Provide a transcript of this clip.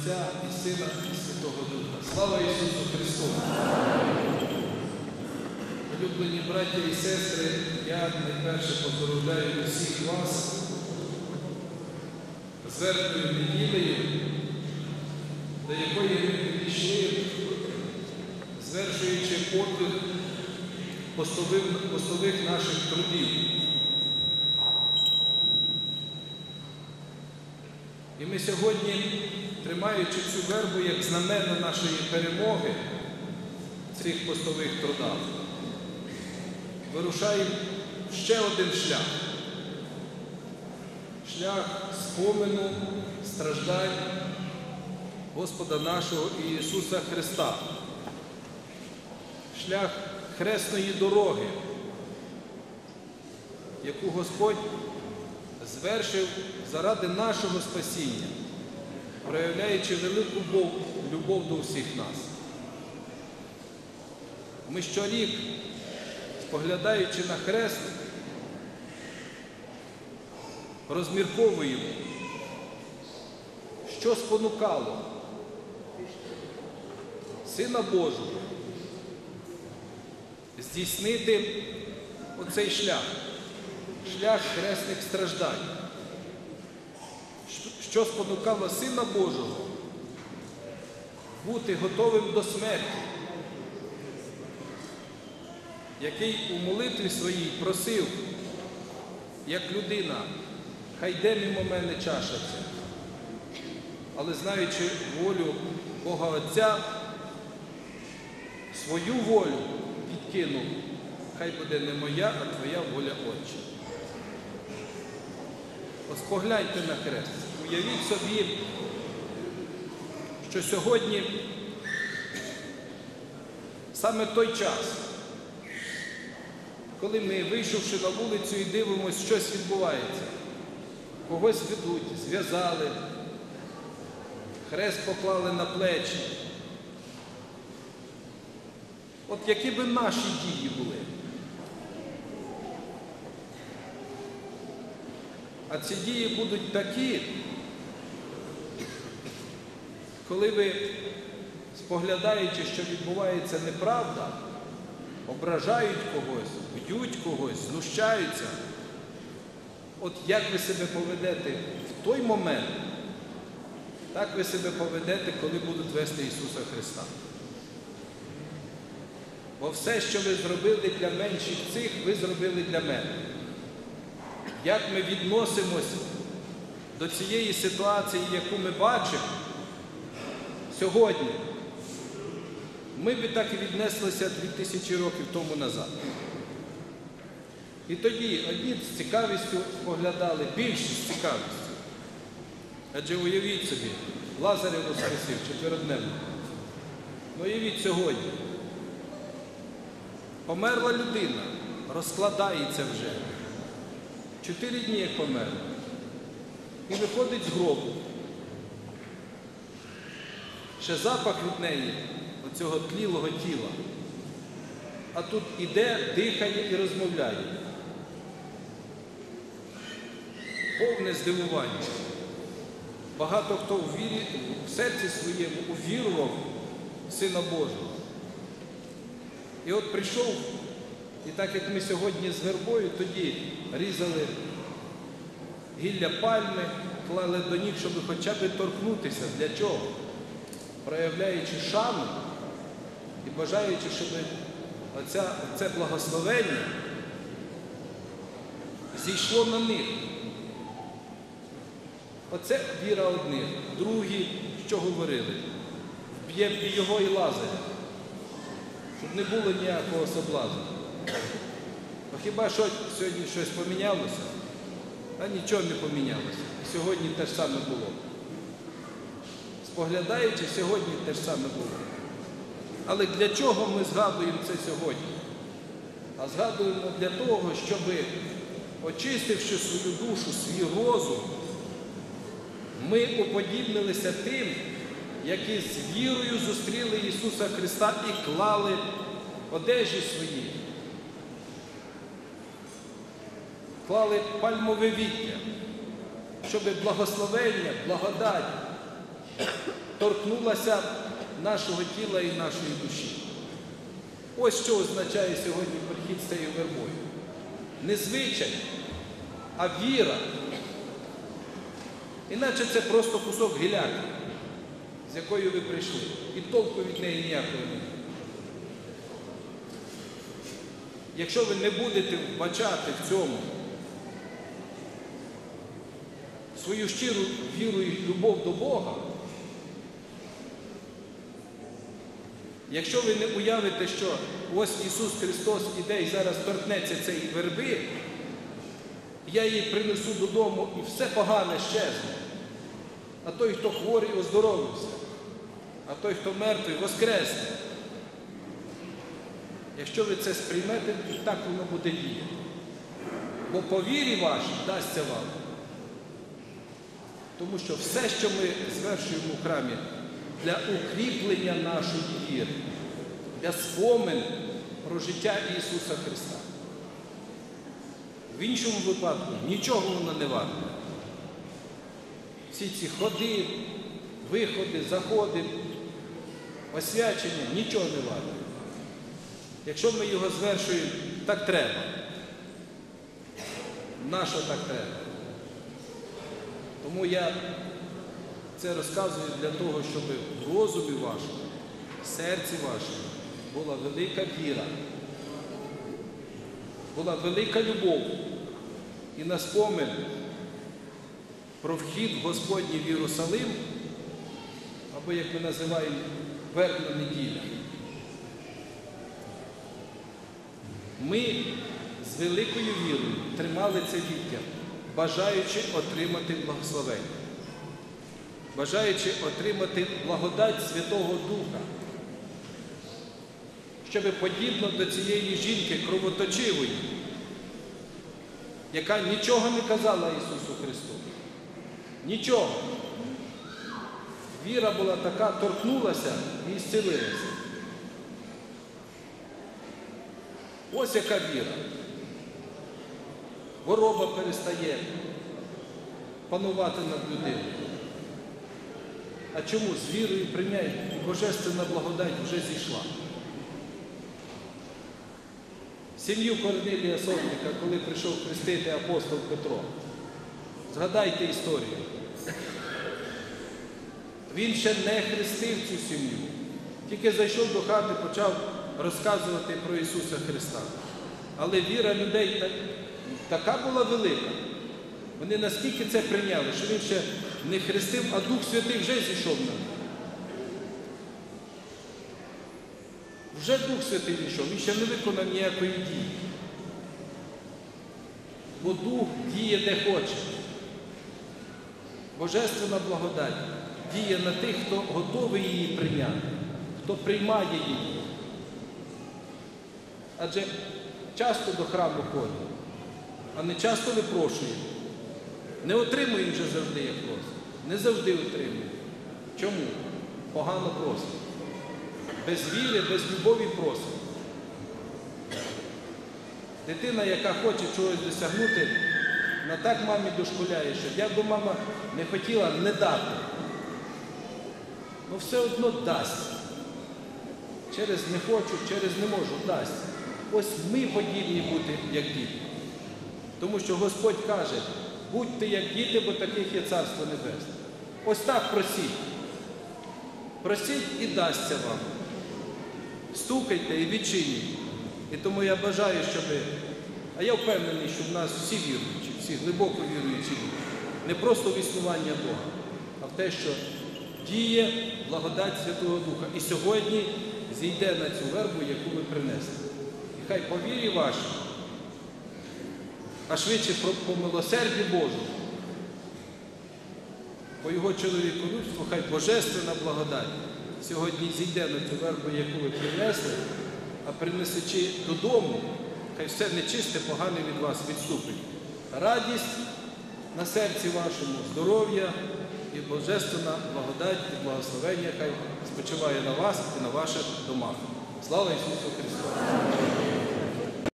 Отця і Сина і Святого Духа. Слава Ісусу Христу! Улюблені браття і сестри, я найперше поздоровляю усіх вас з вербною неділею, до якої ми підійшли, звершуючи подвиг постових, постових наших трудів. І ми сьогодні, тримаючи цю вербу як знамено нашої перемоги в цих постових трудах, вирушаємо ще один шлях. Шлях спомину, страждань Господа нашого Ісуса Христа. Шлях хресної дороги, яку Господь звершив заради нашого спасіння, проявляючи велику любов до всіх нас. Ми щорік, споглядаючи на хрест, розмірковуємо, що спонукало Сина Божого здійснити оцей шлях, шлях хресних страждань, що спонукало Сина Божого бути готовим до смерті, який у молитві своїй просив, як людина, хай йде мимо мене чаша ця, але знаючи волю Бога Отця, свою волю підкинув, хай буде не моя, а твоя воля Отче. Ось погляньте на хрест. Уявіть собі, що сьогодні саме той час, коли ми, вийшовши на вулицю і дивимося, щось відбувається, когось ведуть, зв'язали, хрест поклали на плечі. От які би наші дії були. А ці дії будуть такі, коли ви, споглядаючи, що відбувається неправда, ображають когось, б'ють когось, знущаються. От як ви себе поведете в той момент, так ви себе поведете, коли будуть вести Ісуса Христа. Бо все, що ви зробили для менших цих, ви зробили для мене. Як ми відносимось до цієї ситуації, яку ми бачимо сьогодні, ми би так і віднеслися 2000 років тому назад. І тоді одні з цікавістю поглядали, більшість з цікавістю. Адже уявіть собі, Лазарів воскресив четверодневно. Ну уявіть сьогодні. Померла людина, розкладається вже. Чотири дні як померла. І виходить з гробу. Ще запах від неї, оцього тлілого тіла. А тут іде, дихає і розмовляє. Повне здивування. Багато хто в, вірі, в серці своєму увірував в Сина Божого. І от прийшов, і так як ми сьогодні з вербою, тоді різали гілля пальми, клали до ніг, щоб хоча б торкнутися. Для чого? Проявляючи шану і бажаючи, щоб оця, це благословення зійшло на них. Оце віра одних. Другі, що говорили? Вб'є його і лазаря щоб не було ніякого соблазну. А хіба що сьогодні щось помінялося? А нічого не помінялося. Сьогодні те ж саме було. Споглядаючи, сьогодні те ж саме було. Але для чого ми згадуємо це сьогодні? А згадуємо для того, щоб, очистивши свою душу, свій розум, ми уподібнилися тим, які з вірою зустріли Ісуса Христа і клали одежі свої, клали пальмове віття, щоб благословення, благодать торкнулася нашого тіла і нашої душі. Ось що означає сьогодні прихід з цією вербою. Не звичай, а віра. Іначе це просто кусок гіляки, з якою ви прийшли. І толку від неї ніякого немає. Якщо ви не будете вбачати в цьому свою щиру віру і любов до Бога, якщо ви не уявите, що ось Ісус Христос іде і зараз торкнеться цієї верби, я її принесу додому і все погане щезне. А той, хто хворий, оздоровився, а той, хто мертвий, воскресне. Якщо ви це сприймете, то так воно буде діяти. Бо по вірі вашій дасться вам. Тому що все, що ми звершуємо у храмі, для укріплення нашої віри, для спомин про життя Ісуса Христа. В іншому випадку нічого воно не варте. Всі ці ходи, виходи, заходи, освячення нічого не варте. Якщо ми його звершуємо, так треба. Нащо так треба? Тому я це розказую для того, щоб в розумі вашому, в серці вашому була велика віра, була велика любов і на спомин про вхід Господній в Єрусалим, або, як ми називаємо, вербна неділя. Ми з великою вірою тримали це віття, бажаючи отримати благословення, бажаючи отримати благодать Святого Духа, щоб подібно до цієї жінки кровоточивої, яка нічого не казала Ісусу Христу. Нічого. Віра була така, торкнулася і зцілилася. Ось яка віра. Хвороба перестає панувати над людиною. А чому? З вірою прийняй, і божественна благодать вже зійшла. Сім'ю Корнилія Сотника, коли прийшов хрестити апостол Петро. Згадайте історію. Він ще не хрестив цю сім'ю. Тільки зайшов до хати, почав розказувати про Ісуса Христа. Але віра людей так, така була велика. Вони наскільки це прийняли, що він ще не хрестив, а Дух Святий вже зійшов на них. Вже Дух Святий зійшов, він ще не виконав ніякої дії. Бо Дух діє де хоче. Божественна благодать діє на тих, хто готовий її прийняти, хто приймає її. Адже часто до храму ходимо, а не часто випрошуємо. Не отримуємо вже завжди, як просимо. Не завжди отримуємо. Чому? Погано просимо. Без віри, без любові просимо. Дитина, яка хоче чогось досягнути, вона так мамі дошкуляє, що як би мама не хотіла не дати, ну все одно дасть. Через не хочу, через не можу, дасть. Ось ми подібні бути, як діти. Тому що Господь каже, будьте як діти, бо таких є Царство Небесне. Ось так просіть. Просіть і дасться вам. Стукайте і відчиніть. І тому я бажаю, щоб, а я впевнений, що в нас всі віруючі, всі глибоко віруючі не просто в існування Бога, а в те, що діє благодать Святого Духа. І сьогодні зійде на цю вербу, яку ви принесли. І хай по вірі вашій, а швидше по, милосерді Божому, по його чоловіколюбству, хай божественна благодать сьогодні зійде на цю вербу, яку ви принесли, а принесучи додому, хай все нечисте, погане від вас відступить. Радість на серці вашому, здоров'я і божественна благодать і благословення хай спочиває на вас і на ваших домах. Слава Ісусу Христу!